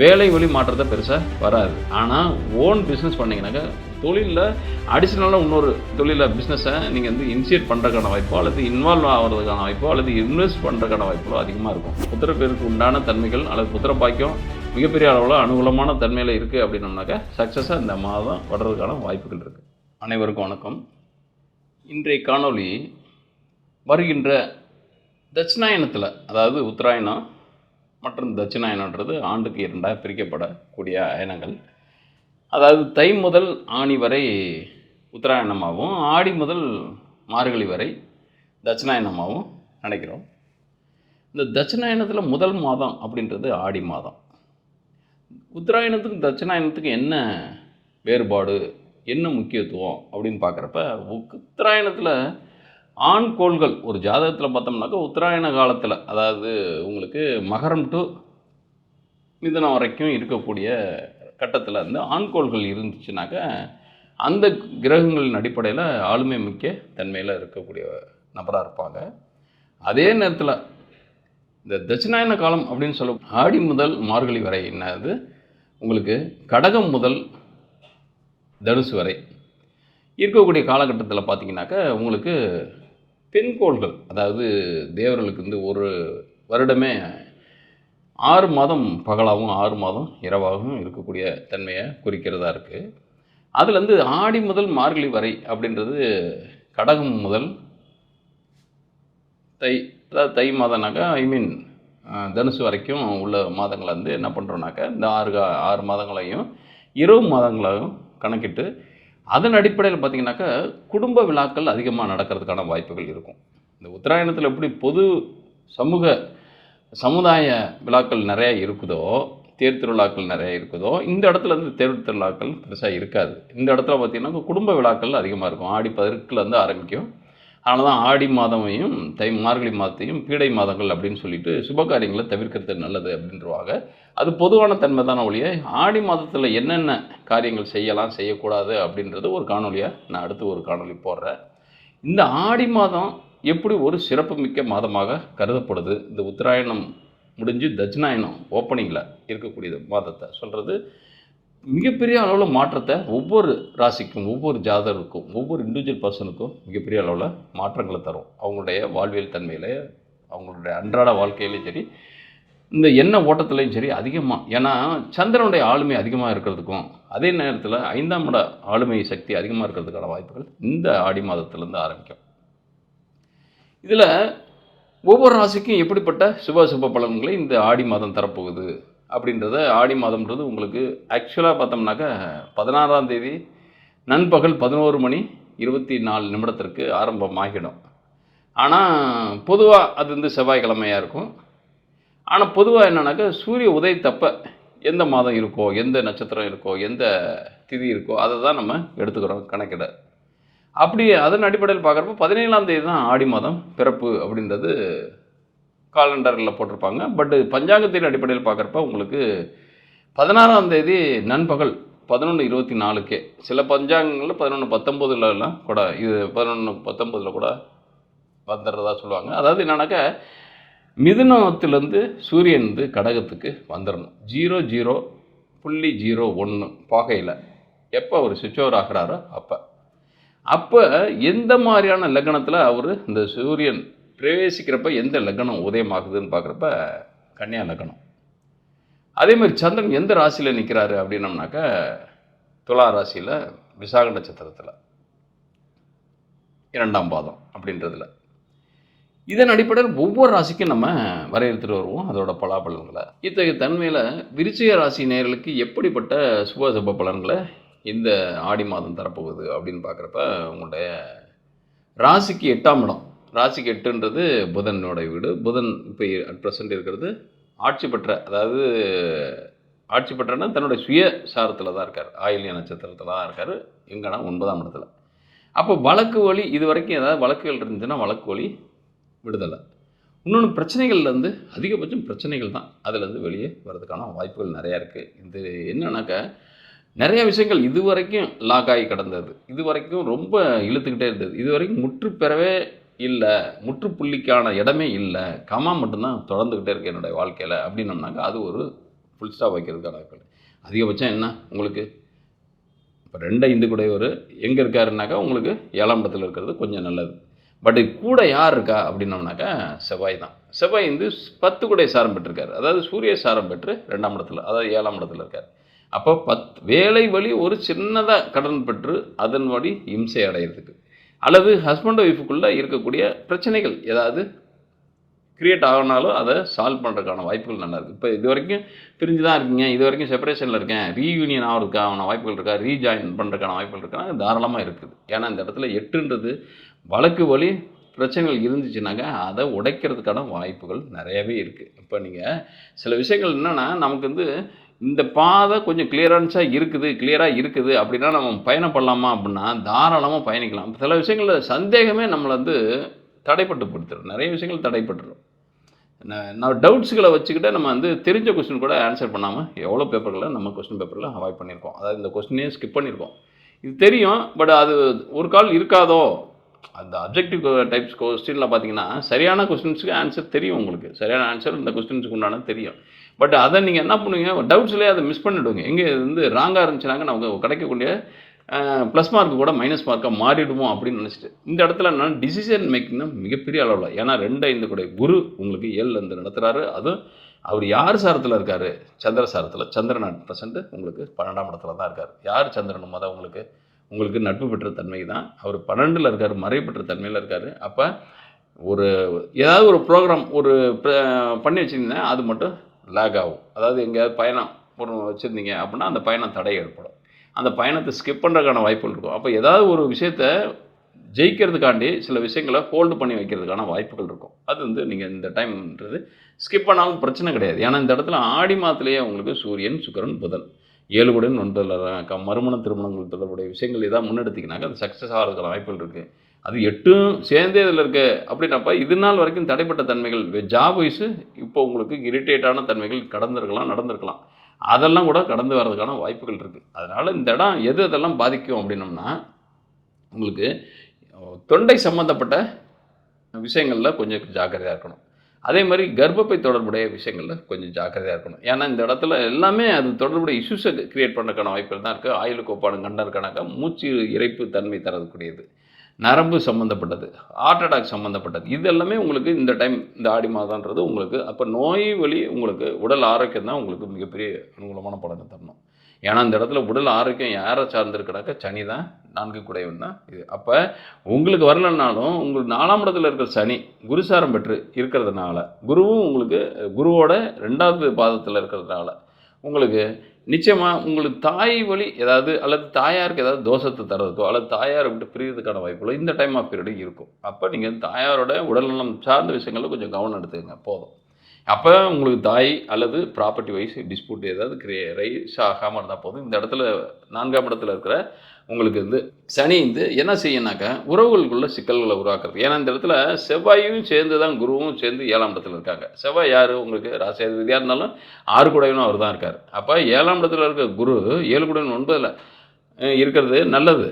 வேலை வழி மாற்றத்தை பெருசாக வராது. ஆனால் ஓன் பிஸ்னஸ் பண்ணிங்கனாக்கா தொழிலில் அடிஷ்னலாக இன்னொரு தொழிலில் பிஸ்னஸை நீங்கள் வந்து இனிஷியேட் பண்ணுறதுக்கான வாய்ப்போ அல்லது இன்வால்வ் ஆகிறதுக்கான வாய்ப்போ அல்லது இன்வெஸ்ட் பண்ணுறதுக்கான வாய்ப்போ அதிகமாக இருக்கும். புத்திர பேருக்கு உண்டான தன்மைகள் அல்லது புத்திர பாக்கியம் மிகப்பெரிய அளவில் அனுகூலமான தன்மையில் இருக்குது அப்படின்னோம்னாக்கா சக்ஸஸாக இந்த மாதம் வர்றதுக்கான வாய்ப்புகள் இருக்குது அனைவருக்கும் வணக்கம். இன்றைய காணொளி வருகின்ற தட்சிணாயனத்தில் அதாவது உத்தராயணம் மற்றும் தட்சிணாயனன்றது ஆண்டுக்கு இரண்டாக பிரிக்கப்படக்கூடிய அயனங்கள். அதாவது தை முதல் ஆணி வரை உத்தராயணமாகவும் ஆடி முதல் மார்கழி வரை தட்சிணாயனமாகவும் நினைக்கிறோம். இந்த தட்சிணாயனத்தில் முதல் மாதம் அப்படின்றது ஆடி மாதம். உத்தராயணத்துக்கும் தட்சிணாயனத்துக்கு என்ன வேறுபாடு என்ன முக்கியத்துவம் அப்படின்னு பார்க்குறப்ப உத்தராயணத்தில் ஆண் கோள்கள். ஒரு ஜாதகத்தில் பார்த்தோம்னாக்கா உத்தராயண காலத்தில் அதாவது உங்களுக்கு மகரம் டு மிதனம் வரைக்கும் இருக்கக்கூடிய கட்டத்தில் வந்து ஆண்கோள்கள் இருந்துச்சுனாக்கா அந்த கிரகங்களின் அடிப்படையில் ஆளுமை மிக்க தன்மையில் இருக்கக்கூடிய நபராக இருப்பாங்க. அதே நேரத்தில் இந்த தட்சிணாயன காலம் அப்படின்னு சொல்ல ஆடி முதல் மார்கழி வரை என்னது? உங்களுக்கு கடகம் முதல் தனுசு வரை இருக்கக்கூடிய காலகட்டத்தில் பார்த்தீங்கன்னாக்க உங்களுக்கு பெண்கோள்கள் அதாவது தேவர்களுக்கு வந்து ஒரு வருடமே ஆறு மாதம் பகலாகவும் ஆறு மாதம் இரவாகவும் இருக்கக்கூடிய தன்மையை குறிக்கிறதா இருக்குது அதுலேருந்து ஆடி முதல் மார்கழி வரை அப்படின்றது கடகம் முதல் தை அதாவது தை மாதம்னாக்கா ஐ மீன் தனுசு வரைக்கும் உள்ள மாதங்களை வந்து என்ன பண்ணுறோன்னாக்கா இந்த ஆறு கா- ஆறு மாதங்களையும் இரவு மாதங்களாகவும் கணக்கிட்டு அதன் அடிப்படையில் பார்த்திங்கனாக்கா குடும்ப விழாக்கள் அதிகமாக நடக்கிறதுக்கான வாய்ப்புகள் இருக்கும். இந்த உத்தராயணத்தில் எப்படி பொது சமூக சமுதாய விழாக்கள் நிறையா இருக்குதோ தேர் திருவிழாக்கள் நிறைய இருக்குதோ இந்த இடத்துல வந்து தேர் திருவிழாக்கள் பெருசாக இருக்காது. இந்த இடத்துல பார்த்திங்கன்னா குடும்ப விழாக்கள் அதிகமாக இருக்கும். ஆடி பதினெட்டுலேருந்து ஆரம்பிக்கும். அதனால தான் ஆடி மாதமையும் தை மார்கழி மாதத்தையும் பீடை மாதங்கள் அப்படின்னு சொல்லிட்டு சுப காரியங்களை தவிர்க்கிறது நல்லது அப்படின்றவாங்க. அது பொதுவான தன்மை தானே ஒழிய ஆடி மாதத்தில் என்னென்ன காரியங்கள் செய்யலாம் செய்யக்கூடாது அப்படின்றது ஒரு காணொலியாக நான் அடுத்து ஒரு காணொலி போடுறேன். இந்த ஆடி மாதம் எப்படி ஒரு சிறப்புமிக்க மாதமாக கருதப்படுது? இந்த உத்தராயணம் முடிஞ்சு தட்சிணாயணம் ஓப்பனிங்கில் இருக்கக்கூடிய மாதத்தை சொல்கிறது மிகப்பெரிய அளவில் மாற்றத்தை ஒவ்வொரு ராசிக்கும் ஒவ்வொரு ஜாதகருக்கும் ஒவ்வொரு இண்டிவிஜுவல் பர்சனுக்கும் மிகப்பெரிய அளவில் மாற்றங்களை தரும். அவங்களுடைய வாழ்வியல் தன்மையில் அவங்களுடைய அன்றாட வாழ்க்கையிலையும் சரி இந்த எண்ண ஓட்டத்துலையும் சரி அதிகமாக ஏன்னா சந்திரனுடைய ஆளுமை அதிகமாக இருக்கிறதுக்கும் அதே நேரத்தில் ஐந்தாம் இட ஆளுமை சக்தி அதிகமாக இருக்கிறதுக்கான வாய்ப்புகள் இந்த ஆடி மாதத்துலேருந்து ஆரம்பிக்கும். இதில் ஒவ்வொரு ராசிக்கும் எப்படிப்பட்ட சுப சுப பலன்களை இந்த ஆடி மாதம் தரப்போகுது? அப்படின்றத ஆடி மாதம்ன்றது உங்களுக்கு ஆக்சுவலாக பார்த்தோம்னாக்கா பதினாறாம் தேதி நண்பகல் பதினோரு மணி இருபத்தி நாலு நிமிடத்திற்கு ஆரம்பமாகிடும். ஆனால் பொதுவாக அது வந்து செவ்வாய்க்கிழமையாக இருக்கும். ஆனால் பொதுவாக என்னன்னாக்கா சூரிய உதயத்தப்ப எந்த மாதம் இருக்கோ எந்த நட்சத்திரம் இருக்கோ எந்த திதி இருக்கோ அதை தான் நம்ம எடுத்துக்கிறோம் கணக்கிட. அப்படி அதன் அடிப்படையில் பார்க்குறப்ப பதினேழாம் தேதி தான் ஆடி மாதம் பிறப்பு அப்படின்றது காலண்டரில் போட்டிருப்பாங்க. பட்டு பஞ்சாங்கத்தின் அடிப்படையில் பார்க்குறப்ப உங்களுக்கு பதினாறாம் தேதி நண்பகல் பதினொன்று இருபத்தி நாலுக்கே. சில பஞ்சாங்கங்களில் பதினொன்று பத்தொம்போதுலலாம் கூட இது பதினொன்று பத்தொம்போதில் கூட வந்துடுறதா சொல்லுவாங்க. அதாவது என்னன்னாக்கா மிதுனத்திலேருந்து சூரியன் வந்து கடகத்துக்கு வந்துடணும் ஜீரோ ஜீரோ புள்ளி ஜீரோ ஒன்று பாகையில். எப்போ அவர் சுவிட்ச் ஓவர் ஆகிறாரோ அப்போ. அப்போ எந்த மாதிரியான லக்னத்தில் அவர் இந்த சூரியன் பிரவேசிக்கிறப்ப எந்த லக்னம் உதயமாகுதுன்னு பார்க்குறப்ப கன்னியா லக்னம். அதே மாதிரி சந்திரன் எந்த ராசியில் நிற்கிறாரு அப்படின்னம்னாக்கா துலா ராசியில் விசாக நட்சத்திரத்தில். இரண்டாம் பாதம் அப்படின்றதுல. இதன் அடிப்படையில் ஒவ்வொரு ராசிக்கும் நம்ம வரையறுத்துட்டு வருவோம். அதோட பலாபலன்களை. இத்தகைய தன்மையில் விருச்சிக ராசி நேர்களுக்கு எப்படிப்பட்ட சுப சுப பலன்களை இந்த ஆடி மாதம் தரப்போகுது அப்படின்னு பார்க்குறப்ப உங்களுடைய ராசிக்கு எட்டாம் இடம். ராசிக்கு எட்டுன்றது புதனோட வீடு. புதன் இப்போ அட் ப்ரெசண்ட் இருக்கிறது. ஆட்சி பெற்ற அதாவது ஆட்சி பெற்றனா தன்னுடைய சுய சாரத்தில் தான் இருக்கார். ஆயில்ய நட்சத்திரத்தில் தான் இருக்கார். எங்கன்னா ஒன்பதாம் இடத்துல. அப்போ வழக்கு வழி இது வரைக்கும் ஏதாவது வழக்குகள் இருந்துச்சுன்னா வழக்கு வழி விடுதலை. இன்னொன்று பிரச்சனைகள்லேருந்து அதிகபட்சம் பிரச்சனைகள் தான் அதுலேருந்து வெளியே வர்றதுக்கான வாய்ப்புகள் நிறையா இருக்குது இது என்னன்னாக்கா நிறைய விஷயங்கள் இது வரைக்கும் லாக் ஆகி கிடந்தது. இது வரைக்கும் ரொம்ப இழுத்துக்கிட்டே இருந்தது. இது வரைக்கும் முற்று பெறவே இல்லை முற்றுப்புள்ளிக்கான இடமே இல்லை கமா மட்டும்தான் தொடர்ந்துக்கிட்டே இருக்கு என்னுடைய வாழ்க்கையில் அப்படின்னம்னாக்கா அது ஒரு ஃபுல் ஸ்டாப் வைக்கிறதுக்கான வாய்ப்புகள். அதிகபட்சம் என்ன உங்களுக்கு? இப்போ ரெண்டை இந்து கூடையவர் எங்கே இருக்காருனாக்கா உங்களுக்கு ஏழாம் இடத்துல இருக்கிறது கொஞ்சம் நல்லது. பட் கூட யார் இருக்கா அப்படின்னோம்னாக்கா செவ்வாய் தான். செவ்வாய் வந்து பத்து கூடை சாரம் பெற்றிருக்காரு. அதாவது சூரிய சாரம் பெற்று ரெண்டாம் இடத்துல அதாவது ஏழாம் இடத்துல இருக்கார். அப்போ பத் வேலை வழி ஒரு சின்னதாக கடன் பெற்று அதன் வழி இம்சை அடையிறதுக்கு. அல்லது ஹஸ்பண்ட் ஒய்ஃபுக்குள்ளே இருக்கக்கூடிய பிரச்சனைகள் ஏதாவது கிரியேட் ஆகினாலும் அதை சால்வ் பண்ணுறதுக்கான வாய்ப்புகள் நல்லா இருக்குது இப்போ இது வரைக்கும் பிரிஞ்சு தான் இருக்கீங்க. இது வரைக்கும் செப்பரேஷனில் இருக்கேன். ரீயூனியன் ஆகிறதுக்கான வாய்ப்புகள் இருக்கா? ரீஜாயின் பண்ணுறதுக்கான வாய்ப்புகள் இருக்காங்க தாராளமாக இருக்குது. ஏன்னா இந்த இடத்துல எட்டுன்றது வழக்கு வழி பிரச்சனைகள் இருந்துச்சுனாக்கா அதை உடைக்கிறதுக்கான வாய்ப்புகள் நிறையவே இருக்குது இப்போ நீங்கள் சில விஷயங்கள் என்னென்னா நமக்கு வந்து இந்த பாதை கொஞ்சம் கிளியரன்ஸாக இருக்குது கிளியராக இருக்குது அப்படின்னா நம்ம பயணம் பண்ணலாமா அப்படின்னா தாராளமாக பயணிக்கலாம். சில விஷயங்களில் சந்தேகமே நம்மளை வந்து தடைப்பட்டு படுத்துரும் நிறைய விஷயங்கள் தடைப்பட்டுரும். நான் டவுட்ஸுகளை வச்சுக்கிட்டே நம்ம வந்து தெரிஞ்ச கொஸ்டின் கூட ஆன்சர் பண்ணாமல் எவ்வளோ பேப்பர்களை நம்ம கொஸ்டின் பேப்பரில் அவாய்ட் பண்ணியிருக்கோம். அதாவது இந்த கொஸ்டினே ஸ்கிப் பண்ணியிருக்கோம். இது தெரியும் பட் அது ஒரு கால் இருக்காதோ? அந்த அப்ஜெக்டிவ் டைப்ஸ் கொஸ்டினில் பார்த்தீங்கன்னா சரியான கொஸ்டின்ஸுக்கு ஆன்சர் தெரியும் உங்களுக்கு. சரியான ஆன்சர் இந்த கொஸ்டின்ஸுக்கு உண்டான தெரியும். பட் அதை நீங்கள் என்ன பண்ணுவீங்க? டவுட்ஸ்லேயே அதை மிஸ் பண்ணிவிடுங்க எங்கே இது வந்து ராங்காக இருந்துச்சுனாங்க நமக்கு கிடைக்கக்கூடிய ப்ளஸ் மார்க் கூட மைனஸ் மார்க்காக மாறிடுமோ அப்படின்னு நினச்சிட்டு இந்த இடத்துல நான் டிசிஷன் மேக்கிங் தான் மிகப்பெரிய அளவில் ஏன்னா ரெண்டு ஐந்து கூட குரு உங்களுக்கு ஏழில் இருந்து நடத்துகிறாரு அதுவும் அவர் யார் சாரத்தில் இருக்கார்? சந்திர சாரத்தில். சந்திரன் அட் ப்ரெசென்ட் உங்களுக்கு பன்னெண்டாம் இடத்துல தான் இருக்கார். யார் சந்திரன்? மொதல் உங்களுக்கு உங்களுக்கு நட்பு பெற்ற தன்மை தான். அவர் பன்னெண்டில் இருக்கார் மறை பெற்ற தன்மையில் இருக்கார். அப்போ ஒரு ஏதாவது ஒரு ப்ரோக்ராம் ஒரு பண்ணி வச்சுருந்தேன். அது மட்டும் லேக் ஆகும். அதாவது எங்கேயாவது பயணம் ஒன்று வச்சுருந்தீங்க அப்படின்னா அந்த பயணம் தடை ஏற்படும். அந்த பயணத்தை ஸ்கிப் பண்ணுறதுக்கான வாய்ப்புகள் இருக்கும். அப்போ ஏதாவது ஒரு விஷயத்த ஜெயிக்கிறதுக்காண்டி சில விஷயங்களை ஹோல்டு பண்ணி வைக்கிறதுக்கான வாய்ப்புகள் இருக்கும். அது வந்து நீங்கள் இந்த டைம்ன்றது ஸ்கிப் பண்ணாலும் பிரச்சனை கிடையாது. ஏன்னா இந்த இடத்துல ஆடி மாதத்துலேயே உங்களுக்கு சூரியன் சுக்கரன் புதன். ஏழுகுடன் ஒன்பதில் மறுமண திருமணங்கள் தொடர்புடைய விஷயங்கள் ஏதாவது முன்னெடுத்திங்கனாக்கா அது சக்ஸஸ் ஆகிறதுக்கான வாய்ப்புகள் இருக்குது அது எட்டும் சேர்ந்தே இதில் இருக்க. அப்படின்னப்ப இது நாள் வரைக்கும் தடைப்பட்ட தன்மைகள். ஜாப் வைஸு இப்போ உங்களுக்கு இரிட்டேட்டான தன்மைகள் கடந்திருக்கலாம் நடந்திருக்கலாம். அதெல்லாம் கூட கடந்து வர்றதுக்கான வாய்ப்புகள் இருக்குது அதனால் இந்த இடம் எது அதெல்லாம் பாதிக்கும் அப்படின்னோம்னா உங்களுக்கு தொண்டை சம்மந்தப்பட்ட விஷயங்களில் கொஞ்சம் ஜாக்கிரதையாக இருக்கணும். அதே மாதிரி கர்ப்பப்பை தொடர்புடைய விஷயங்களில் கொஞ்சம் ஜாக்கிரதையாக இருக்கணும். ஏன்னா இந்த இடத்துல எல்லாமே அது தொடர்புடைய இஷ்யூஸை கிரியேட் பண்ணுறதுக்கான வாய்ப்புகள் தான் இருக்குது ஆயுள் கோப்பாடு கண்டற்கணக்காக மூச்சு இறைப்பு தன்மை தரக்கூடியது. நரம்பு சம்மந்தப்பட்டது ஹார்ட் அட்டாக் சம்மந்தப்பட்டது இது எல்லாமே உங்களுக்கு இந்த டைம் இந்த ஆடி மாதன்றது உங்களுக்கு அப்போ நோய் வழி உங்களுக்கு உடல் ஆரோக்கியம் தான் உங்களுக்கு மிகப்பெரிய அனுகூலமான பலனை தரணும். ஏன்னா இந்த இடத்துல உடல் ஆரோக்கியம் யாரை சார்ந்திருக்கிறாக்க சனி தான். நான்கு குடையவன் தான். இது அப்போ உங்களுக்கு வரலைன்னாலும் உங்களுக்கு நாலாம் இடத்துல இருக்கிற சனி குருசாரம் பெற்று இருக்கிறதுனால குருவும் உங்களுக்கு குருவோட ரெண்டாவது பாதத்தில் இருக்கிறதுனால உங்களுக்கு நிச்சயமாக உங்களுக்கு தாய் வழி ஏதாவது அல்லது தாயாருக்கு ஏதாவது தோஷத்தை தரதுக்கோ அல்லது தாயாரை விட்டு பிரியறதுக்கான வாய்ப்புகளோ இந்த டைம் ஆஃப் பீரியடு இருக்கும். அப்போ நீங்கள் தாயாரோட உடல்நலம் சார்ந்த விஷயங்களில் கொஞ்சம் கவனம் எடுத்துக்கங்க. போதும். அப்போ உங்களுக்கு தாய் அல்லது ப்ராப்பர்ட்டி வைஸ் டிஸ்பியூட் ஏதாவது கிரே ரைஸ் ஆகாமல் இருந்தால் போதும். இந்த இடத்துல நான்காம் இடத்துல இருக்கிற உங்களுக்கு வந்து சனி வந்து என்ன செய்யனாக்கா உறவுகளுக்குள்ள சிக்கல்களை உருவாக்குறது. ஏன்னா இந்த இடத்துல செவ்வாயும் சேர்ந்து தான் குருவும் சேர்ந்து ஏழாம் இடத்துல இருக்காங்க. செவ்வாய் யார்? உங்களுக்கு ராசியாதிபதியாக இருந்தாலும் ஆறு குடையனும் அவர் தான் இருக்கார். அப்போ ஏழாம் இடத்துல இருக்க குரு ஏழு குடையன் ஒன்பதில் இருக்கிறது நல்லது.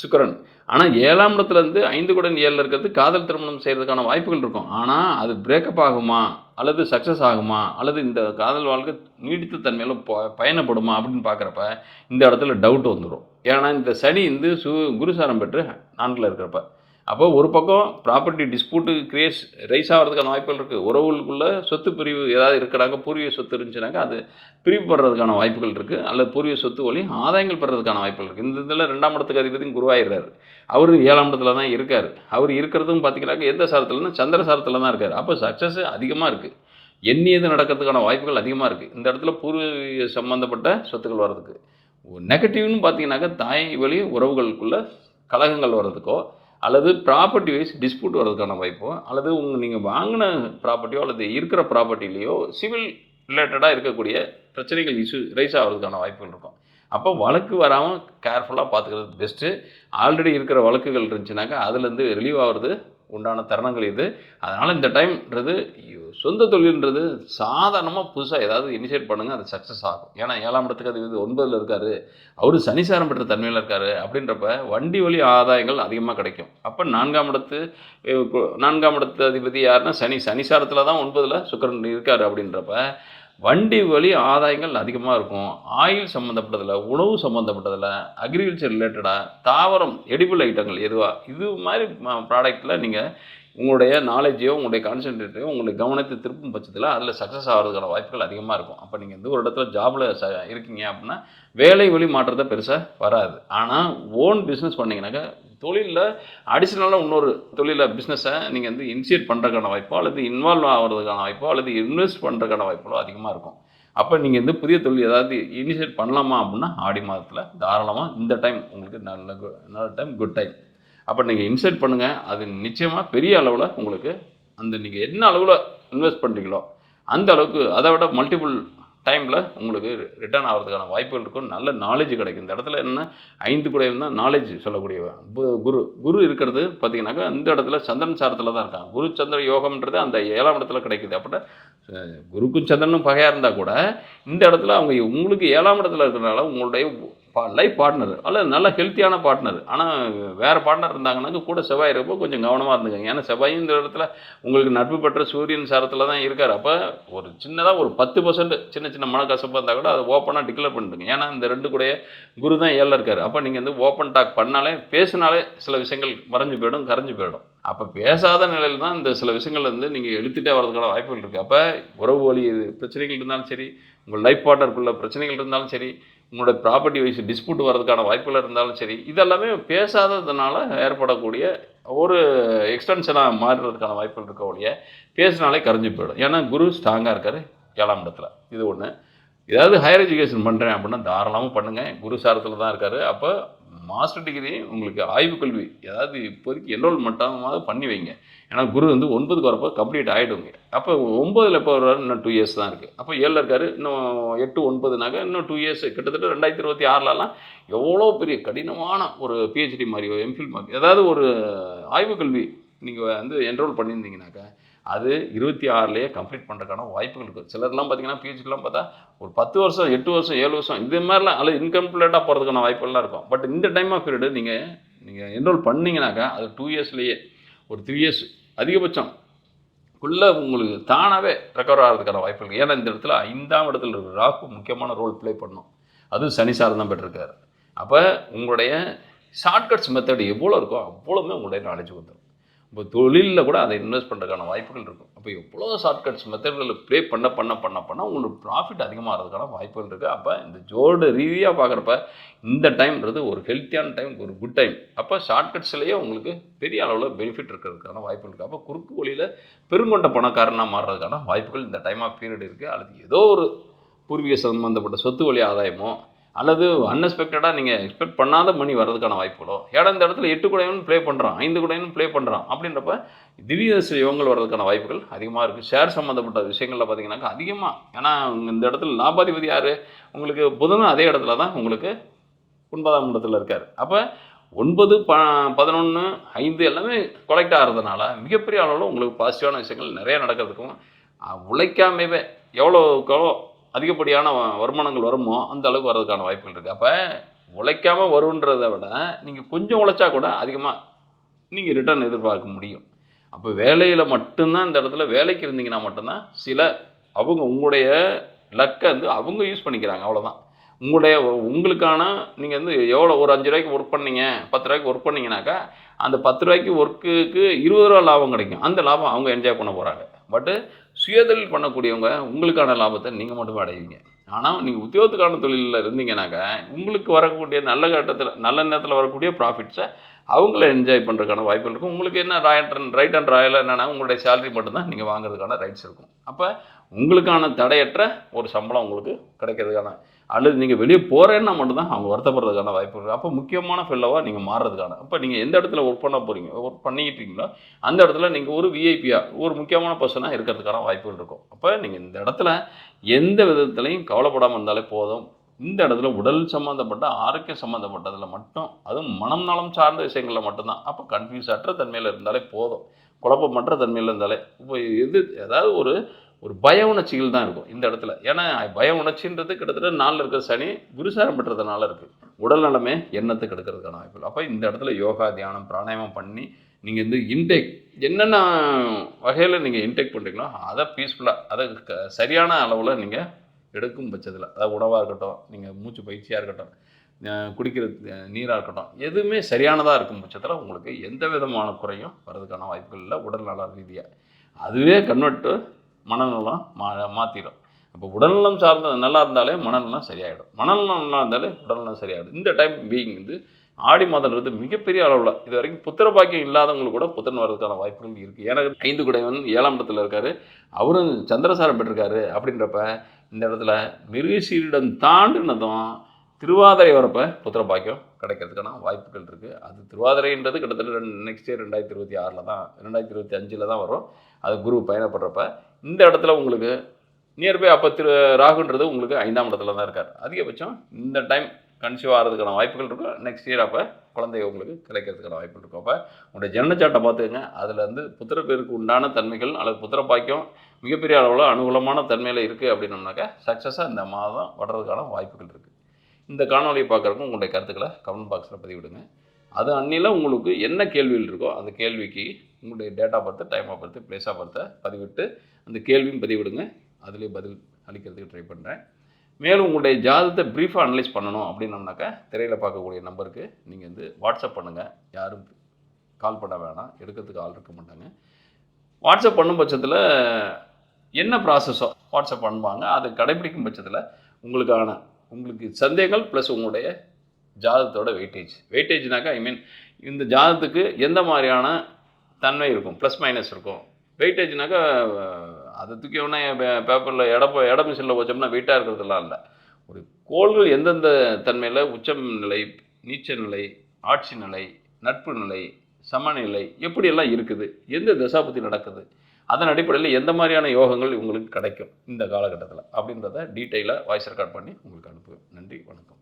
சுக்கரன். ஆனால் ஏழாம் இடத்துலேருந்து ஐந்து குடன் ஏழில் இருக்கிறது காதல் திருமணம் செய்கிறதுக்கான வாய்ப்புகள் இருக்கும். ஆனால் அது பிரேக்கப் ஆகுமா? அல்லது சக்ஸஸ் ஆகுமா? அல்லது இந்த காதல் வாழ்க்கை நீடித்த தன்மையில் ப பயணப்படுமா? அப்படின்னு பார்க்குறப்ப இந்த இடத்துல டவுட் வந்துடும் ஏன்னா இந்த சனி வந்து சு குருசாரம் பெற்று நான்கில் இருக்கிறப்ப. அப்போ ஒரு பக்கம் ப்ராப்பர்ட்டி டிஸ்பியூட்டு கிரியேஸ் ரைஸ் ஆகிறதுக்கான வாய்ப்புகள் இருக்குது உறவுகளுக்குள்ளே சொத்து பிரிவு ஏதாவது இருக்கிறாங்க பூர்வீக சொத்து இருந்துச்சுனாக்கா அது பிரிவு படுறதுக்கான வாய்ப்புகள் இருக்குது அல்லது பூர்வீக சொத்து வழி ஆதாயங்கள் பெறதுக்கான வாய்ப்புகள் இருக்குது இந்த இதில் ரெண்டாம் இடத்துக்கு அதிபதியும் குருவாயிடுறாரு. அவர் ஏழாம் இடத்துல தான் இருக்கார். அவர் இருக்கிறதும் பார்த்தீங்கன்னாக்க எந்த சாரத்துலன்னா சந்திர சாரத்தில் தான் இருக்கார். அப்போ சக்ஸஸ் அதிகமாக இருக்குது எண்ணியது நடக்கிறதுக்கான வாய்ப்புகள் அதிகமாக இருக்குது இந்த இடத்துல பூர்வீக சம்மந்தப்பட்ட சொத்துக்கள் வர்றதுக்கு. நெகட்டிவ்னு பார்த்தீங்கன்னாக்கா தாய் வழி உறவுகளுக்குள்ள கலகங்கள் வர்றதுக்கோ அல்லது ப்ராப்பர்ட்டி வைஸ் டிஸ்பியூட் வர்றதுக்கான வாய்ப்போ அல்லது உங்கள் நீங்கள் வாங்கின ப்ராப்பர்ட்டியோ அல்லது இருக்கிற ப்ராப்பர்ட்டிலேயோ சிவில் ரிலேட்டடாக இருக்கக்கூடிய பிரச்சனைகள் இஷ்யூ ரைஸ் ஆகிறதுக்கான வாய்ப்புகள் இருக்கும். அப்போ வழக்கு வராமல் கேர்ஃபுல்லாக பார்த்துக்கிறது பெஸ்ட்டு ஆல்ரெடி இருக்கிற வழக்குகள் இருந்துச்சுனாக்கா அதுலேருந்து ரிலீவ் ஆகிறது உண்டான தருணங்கள் இது. அதனால் இந்த டைம்ன்றது சொந்த தொழில்ன்றது சாதாரணமாக புதுசாக ஏதாவது இனிஷியேட் பண்ணுங்கள் அது சக்ஸஸ் ஆகும். ஏன்னா ஏழாம் இடத்துக்கு அது இது ஒன்பதில் இருக்கார். அவர் சனிசாரம் பெற்ற தன்மையில் இருக்கார். அப்படின்றப்ப வண்டி வழி ஆதாயங்கள் அதிகமாக கிடைக்கும். அப்போ நான்காம் இடத்து நான்காம் இடத்து அதிபதி யாருன்னா சனி சனிசாரத்தில் தான் ஒன்பதில் சுக்கரன் இருக்கார் அப்படின்றப்ப வண்டி வழி ஆதாயங்கள் அதிகமாக இருக்கும். ஆயில் சம்மந்தப்பட்டதில் உணவு சம்மந்தப்பட்டதில் அக்ரிகல்ச்சர் ரிலேட்டடாக தாவரம் எடிபிள் ஐட்டங்கள் எதுவாக இது மாதிரி ப்ராடக்டில் நீங்கள் உங்களுடைய நாலேஜையோ உங்களுடைய கான்சென்ட்ரேட்டையோ உங்களுடைய கவனத்தை திருப்பும் பட்சத்தில் அதில் சக்ஸஸ் ஆகிறதுக்கான வாய்ப்புகள் அதிகமாக இருக்கும். அப்போ நீங்கள் வந்து ஒரு இடத்துல ஜாபில் ச இருக்கீங்க அப்படின்னா வேலை வழி மாற்றத்தை பெருசாக வராது. ஆனால் ஓன் பிஸ்னஸ் பண்ணிங்கனாக்கா தொழிலில் அடிஷ்னலாக இன்னொரு தொழிலில் பிஸ்னஸை நீங்கள் வந்து இனிஷியேட் பண்ணுறதுக்கான வாய்ப்போ அல்லது இன்வால்வ் ஆகிறதுக்கான வாய்ப்போ அல்லது இன்வெஸ்ட் பண்ணுறதுக்கான வாய்ப்போ அதிகமாக இருக்கும். அப்போ நீங்கள் வந்து புதிய தொழில் ஏதாவது இனிஷியேட் பண்ணலாமா அப்படின்னா ஆடி மாதத்தில் தாராளமாக இந்த டைம் உங்களுக்கு நல்ல கு- நல்ல டைம் குட் டைம் அப்போ நீங்கள் இன்செர்ட் பண்ணுங்கள் அது நிச்சயமாக பெரிய அளவில் உங்களுக்கு அந்த நீங்கள் என்ன அளவில் இன்வெஸ்ட் பண்ணுறீங்களோ அந்த அளவுக்கு அதை விட மல்டிபிள் டைமில் உங்களுக்கு ரிட்டர்ன் ஆகிறதுக்கான வாய்ப்புகள் இருக்கும். நல்ல நாலேஜ் கிடைக்கும். இந்த இடத்துல என்ன? ஐந்து குடையம் தான் நாலேஜ் சொல்லக்கூடியவன் பு- குரு குரு இருக்கிறது பார்த்தீங்கன்னாக்கா இந்த இடத்துல சந்திரன் சாரத்தில் தான் இருக்காங்க. குரு சந்திர யோகம்ன்றது அந்த ஏழாம் இடத்துல கிடைக்குது. அப்படின்னா குருக்கும் சந்திரனும் பகையாக இருந்தால் கூட இந்த இடத்துல அவங்க உங்களுக்கு ஏழாம் இடத்துல இருக்கிறனால உங்களுடைய லைஃப் பார்ட்னர் அல்ல நல்ல ஹெல்த்தியான பார்ட்னர் ஆனால் வேறு பார்ட்னர் இருந்தாங்கன்னாக்க கூட செவ்வாய் இருக்கப்போ கொஞ்சம் கவனமாக இருந்துங்க ஏன்னா செவ்வாய் இந்த இடத்துல உங்களுக்கு நட்பு பெற்ற சூரியன் சாரத்தில் தான் இருக்கார். அப்போ ஒரு சின்னதாக ஒரு பத்து பர்சன்ட் சின்ன சின்ன மனக்கசப்பாக இருந்தால் கூட அதை ஓப்பனாக டிக்ளேர் பண்ணிடுங்க. ஏன்னா இந்த ரெண்டு கூட குரு தான் ஏழில் இருக்கார். அப்போ நீங்கள் வந்து ஓப்பன் டாக் பண்ணாலே பேசினாலே சில விஷயங்கள் மறைஞ்சு போயிடும் கரைஞ்சு போயிடும். அப்போ பேசாத நிலையில் தான் இந்த சில விஷயங்கள் வந்து நீங்கள் எழுத்துட்டே வரதுக்கான வாய்ப்புகள் இருக்குது அப்போ உறவு வழி பிரச்சனைகள் இருந்தாலும் சரி உங்கள் லைஃப் பார்ட்னருக்குள்ள பிரச்சனைகள் இருந்தாலும் சரி உங்களோட ப்ராப்பர்ட்டி வைஸ் டிஸ்பியூட் வர்றதுக்கான வாய்ப்புகள் இருந்தாலும் சரி இதெல்லாமே பேசாததுனால ஏற்படக்கூடிய ஒரு எக்ஸ்டென்ஷனாக மாறுறதுக்கான வாய்ப்புகள் இருக்க ஒழிய பேசினாலே கரைஞ்சு போயிடும். ஏன்னா குரு ஸ்ட்ராங்காக இருக்கார் ஏழாம் இடத்துல. இது ஒன்று ஏதாவது ஹையர் எஜுகேஷன் பண்ணுறேன் அப்படின்னா தாராளமாக பண்ணுங்கள் குரு சாரத்தில் தான் இருக்கார். அப்போ மாஸ்டர் டிகிரி உங்களுக்கு ஆய்வு கல்வி ஏதாவது இப்போதைக்கு என்ரோல்மெண்ட்டாக பண்ணி வைங்க. ஏன்னா குரு வந்து ஒன்பதுக்கு வரப்போ கம்ப்ளீட் ஆகிடுங்க அப்போ ஒம்பதில் இப்போ வர்றாரு இன்னும் டூ இயர்ஸ் தான் இருக்குது அப்போ ஏழில் இருக்காரு இன்னும் எட்டு ஒன்பதுனாக்க இன்னும் டூ இயர்ஸ் கிட்டத்தட்ட ரெண்டாயிரத்தி இருபத்தி ஆறுலலாம் எவ்வளோ பெரிய கடினமான ஒரு பிஹெச்டி மாதிரியோ எம்ஃபில் மாதிரி. ஏதாவது ஒரு ஆய்வு கல்வி நீங்கள் வந்து என்ரோல் பண்ணியிருந்தீங்கனாக்கா அது இருபத்தி ஆறுலேயே கம்ப்ளீட் பண்ணுறதுக்கான வாய்ப்புகள் இருக்குது. சிலர்லாம் பார்த்தீங்கன்னா பிஹெச்டிலாம் பார்த்தா ஒரு பத்து வருஷம் எட்டு வருஷம் ஏழு வருஷம் இது மாதிரிலாம் அல்லது இன்கம்ப்ளீட்டாக போகிறதுக்கான வாய்ப்புகள்லாம் இருக்கும். பட் இந்த டைம் ஆஃப் பீரியடு நீங்கள் நீங்கள் என்ரோல் பண்ணிங்கனாக்கா அது டூ இயர்ஸ்லேயே ஒரு த்ரீ இயர்ஸ் அதிகபட்சம் குள்ள உங்களுக்கு தானாகவே ரெக்கவர் ஆகிறதுக்கான வாய்ப்பு இருக்குது. ஏன்னா இந்த இடத்துல ஐந்தாம் இடத்துல இருக்கிற ராகு முக்கியமான ரோல் ப்ளே பண்ணும். அதுவும் சனி சார் தான் பெற்றிருக்காரு. அப்போ உங்களுடைய ஷார்ட்கட்ஸ் மெத்தட் எவ்வளோ இருக்கோ அவ்வளோமே உங்களுடைய நாலேஜ் வந்துடும் இப்போ தொழிலில் கூட அதை இன்வெஸ்ட் பண்ணுறதுக்கான வாய்ப்புகள் இருக்கும். அப்போ எவ்வளோ ஷார்ட்கட்ஸ் மெத்தட்கள் ப்ளே பண்ண பண்ண பண்ண பண்ண உங்களுக்கு ப்ராஃபிட் அதிகமாகிறதுக்கான வாய்ப்புகள் இருக்குது அப்போ இந்த ஜோடு ரீதியாக பார்க்குறப்ப இந்த டைம்ன்றது ஒரு ஹெல்த்தியான டைம் ஒரு குட் டைம் அப்போ ஷார்ட்கட்ஸ்லேயே உங்களுக்கு பெரிய அளவில் பெனிஃபிட் இருக்கிறதுக்கான வாய்ப்புகள் இருக்குது அப்போ குறுக்கு வழியில் பெருங்கொண்ட பணக்காரனாக மாறுறதுக்கான வாய்ப்புகள் இந்த டைம் ஆஃப் பீரியட் இருக்குது அல்லது ஏதோ ஒரு பூர்வீக சம்மந்தப்பட்ட சொத்து வழி ஆதாயமோ அல்லது அன்எக்ஸ்பெக்டடாக நீங்கள் எக்ஸ்பெக்ட் பண்ணாத மணி வர்றதுக்கான வாய்ப்புகளோ ஏடா இந்த இடத்துல எட்டு குடையனும் ப்ளே பண்ணுறான் ஐந்து குடையனும் ப்ளே பண்ணுறான் அப்படின்றப்ப திவ்ய யோகங்கள் வர்றதுக்கான வாய்ப்புகள் அதிகமாக இருக்குது ஷேர் சம்மந்தப்பட்ட விஷயங்களில் பார்த்தீங்கன்னாக்கா அதிகமாக ஏன்னா இந்த இடத்துல லாபாதிபதி யார்? உங்களுக்கு புதனும் அதே இடத்துல தான் உங்களுக்கு ஒன்பதாம் இடத்துல இருக்கார். அப்போ ஒன்பது ப பதினொன்று ஐந்து எல்லாமே கொலெக்ட் ஆகிறதுனால மிகப்பெரிய அளவில் உங்களுக்கு பாசிட்டிவான விஷயங்கள் நிறைய நடக்கிறதுக்கும் உழைக்காமவே எவ்வளோ எவ்வளோ அதிகப்படியான வருமானங்கள் வருமோ அந்த அளவுக்கு வர்றதுக்கான வாய்ப்புகள் இருக்குது அப்போ உழைக்காமல் வருன்றதை விட நீங்கள் கொஞ்சம் உழைச்சா கூட அதிகமாக நீங்கள் ரிட்டர்ன் எதிர்பார்க்க முடியும். அப்போ வேலையில் மட்டும்தான் இந்த இடத்துல வேலைக்கு இருந்தீங்கன்னா மட்டும்தான் சில அவங்க உங்களுடைய லக்கை வந்து அவங்க யூஸ் பண்ணிக்கிறாங்க. அவ்வளோதான் உங்களுடைய உங்களுக்கான நீங்கள் வந்து எவ்வளோ ஒரு அஞ்சு ரூபாய்க்கு ஒர்க் பண்ணீங்க பத்து ரூபாய்க்கு ஒர்க் பண்ணிங்கனாக்கா அந்த பத்து ரூபாய்க்கு ஒர்க்குக்கு இருபது ரூபா லாபம் கிடைக்கும். அந்த லாபம் அவங்க என்ஜாய் பண்ண போகிறாங்க பட்டு சுயதொழில் பண்ணக்கூடியவங்க உங்களுக்கான லாபத்தை நீங்கள் மட்டுமே அடைவீங்க. ஆனால் நீங்கள் உத்தியோகத்துக்கான தொழிலில் இருந்தீங்கன்னாக்கா உங்களுக்கு வரக்கூடிய நல்ல கட்டத்தில் நல்ல நேரத்தில் வரக்கூடிய ப்ராஃபிட்ஸை அவங்கள என்ஜாய் பண்ணுறதுக்கான வாய்ப்புகள் இருக்கும். உங்களுக்கு என்ன right and right and royal என்னென்னா உங்களுடைய சேலரி மட்டும்தான் நீங்கள் வாங்குறதுக்கான ரைட்ஸ் இருக்கும். அப்போ உங்களுக்கான தடையற்ற ஒரு சம்பளம் உங்களுக்கு கிடைக்கிறதுக்கான அல்லது நீங்கள் வெளியே போகிறேன்னா மட்டும்தான் அவங்க வருத்தப்படுறதுக்கான வாய்ப்பு இருக்குது அப்போ முக்கியமான ஃபெல்லோவாக நீங்கள் மாறுறதுக்கான. அப்போ நீங்கள் எந்த இடத்துல ஒர்க் பண்ண போகிறீங்க ஒர்க் பண்ணிக்கிட்டு இருக்கீங்களோ? அந்த இடத்துல நீங்கள் ஒரு விஐபியாக ஒரு முக்கியமான பர்சனாக இருக்கிறதுக்கான வாய்ப்புகள் இருக்கும். அப்போ நீங்கள் இந்த இடத்துல எந்த விதத்துலையும் கவலைப்படாமல் இருந்தாலே போதும். இந்த இடத்துல உடல் சம்மந்தப்பட்ட ஆரோக்கியம் சம்மந்தப்பட்டதில் மட்டும் அதுவும் மனம் நலம் சார்ந்த விஷயங்களில் மட்டும்தான். அப்போ கன்ஃபியூஸ் அற்ற தன்மையில் இருந்தாலே போதும். குழப்பமற்ற தன்மையில் இருந்தாலே இப்போ எது ஏதாவது ஒரு ஒரு பய உணர்ச்சிகள் தான் இருக்கும் இந்த இடத்துல. ஏன்னா பய உணர்ச்சின்றது கிட்டத்தட்ட நாளில் இருக்கிற சனி குருசாரம் பெற்றதுனால இருக்குது உடல் நலமே எண்ணத்தை கெடுக்கிறதுக்கான வாய்ப்புகள். அப்போ இந்த இடத்துல யோகா தியானம் பிராணாயாமம் பண்ணி நீங்கள் வந்து இன்டேக் என்னென்ன வகையில் நீங்கள் இன்டேக் பண்ணுறீங்களோ அதை பீஸ்ஃபுல்லாக அதை க- சரியான அளவில் நீங்கள் எடுக்கும் பட்சத்தில். அதாவது உணவாக இருக்கட்டும் நீங்கள் மூச்சு பயிற்சியாக இருக்கட்டும் குடிக்கிற நீராக இருக்கட்டும் எதுவுமே சரியானதாக இருக்கும் பட்சத்தில் உங்களுக்கு எந்த விதமான குறையும் வர்றதுக்கான வாய்ப்புகள் இல்லை உடல் நல ரீதியாக அதுவே கன்வெர்ட்டு மனநலம் மா மாற்றிடும் அப்போ உடல்நலம் சார்ந்த நல்லா இருந்தாலே மனநலம் சரியாயிடும். மனநலம் நல்லா இருந்தாலே உடல்நலம் சரியாயிடும். இந்த டைம் பீயிங் வந்து ஆடி மாதம்ன்றது மிகப்பெரிய அளவில் இது வரைக்கும் புத்திர பாக்கியம் இல்லாதவங்களுக்கு கூட புத்திரன் வர்றதுக்கான வாய்ப்புகள் இருக்குது ஏன்னா ஐந்து குடைவன் ஏழாம் இடத்துல இருக்காரு. அவரும் சந்திரசாரம் பெற்றிருக்காரு. அப்படின்றப்ப இந்த இடத்துல மிருகசீரிடம் தாண்டினதும் திருவாதிரை வரப்போ புத்திர பாக்கியம் கிடைக்கிறதுக்கான வாய்ப்புகள் இருக்குது அது திருவாதிரைன்றது கிட்டத்தட்ட ரெண்டு நெக்ஸ்ட் இயர் ரெண்டாயிரத்தி இருபத்தி ஆறில் தான் ரெண்டாயிரத்தி இருபத்தி அஞ்சில் தான் வரும். அது குரு பயணப்படுறப்ப இந்த இடத்துல உங்களுக்கு நியர்பை அப்போ திரு ராகுன்றது உங்களுக்கு ஐந்தாம் இடத்துல தான் இருக்கார். அதிகபட்சம் இந்த டைம் கன்சீவ் ஆகிறதுக்கான வாய்ப்புகள் இருக்கும் நெக்ஸ்ட் இயர் அப்போ குழந்தை உங்களுக்கு கிடைக்கிறதுக்கான வாய்ப்புகள் இருக்கும் அப்போ உங்களுடைய ஜனனச்சாட்டை பார்த்துக்கங்க. அதில் வந்து புத்திர பேருக்கு உண்டான தன்மைகள் அல்லது புத்திர பாக்கியம் மிகப்பெரிய அளவில் அனுகூலமான தன்மையில் இருக்குது அப்படின்னோம்னாக்கா சக்ஸஸாக இந்த மாதம் வர்றதுக்கான வாய்ப்புகள் இருக்குது இந்த காணொலியை பார்க்குறக்கும் உங்களுடைய கருத்துக்களை கமெண்ட் பாக்ஸில் பதிவிடுங்க. அது அன்னியில் உங்களுக்கு என்ன கேள்விகள் இருக்கோ அந்த கேள்விக்கு உங்களுடைய டேட்டா பார்த்து டைமை டைம் பிளேஸாக பார்த்து பதிவிட்டு அந்த கேள்வியும் பதிவிடுங்க. அதுலேயே பதில் அளிக்கிறதுக்கு ட்ரை பண்ணுறேன் மேலும் உங்களுடைய ஜாதத்தை ப்ரீஃபாக அனலைஸ் பண்ணணும் அப்படின்னோம்னாக்கா திரையில் பார்க்கக்கூடிய நம்பருக்கு நீங்கள் வந்து வாட்ஸ்அப் பண்ணுங்கள் யாரும் கால் பண்ண வேணாம். எடுக்கிறதுக்கு ஆள் இருக்க மாட்டாங்க. வாட்ஸ்அப் பண்ணும் பட்சத்தில் என்ன ப்ராசஸோ வாட்ஸ்அப் பண்ணுவாங்க. அதை கடைபிடிக்கும் பட்சத்தில் உங்களுக்கான உங்களுக்கு சந்தேகங்கள் ப்ளஸ் உங்களுடைய ஜாதத்தோட வெயிட்டேஜ் வெயிட்டேஜ்னாக்கா ஐ மீன் இந்த ஜாதத்துக்கு எந்த மாதிரியான தன்மை இருக்கும்? ப்ளஸ் மைனஸ் இருக்கும். வெயிட்டேஜ்னாக்கா அதை தூக்கி ஒன்றே பேப்பரில் எட இட மிஷினில் வச்சோம்னா வெயிட்டாக இருக்கிறதுலாம் இல்லை. ஒரு கோள்கள் எந்தெந்த தன்மையில் உச்சம் நிலை நீச்ச நிலை ஆட்சி நிலை நட்பு நிலை சமநிலை எப்படியெல்லாம் இருக்குது எந்த தசாபத்தி நடக்குது அதன் அடிப்படையில் எந்த மாதிரியான யோகங்கள் உங்களுக்கு கிடைக்கும் இந்த காலகட்டத்தில் அப்படின்றத டீட்டெயிலாக வாய்ஸ் ரெக்கார்ட் பண்ணி உங்களுக்கு அனுப்புவேன். நன்றி வணக்கம்.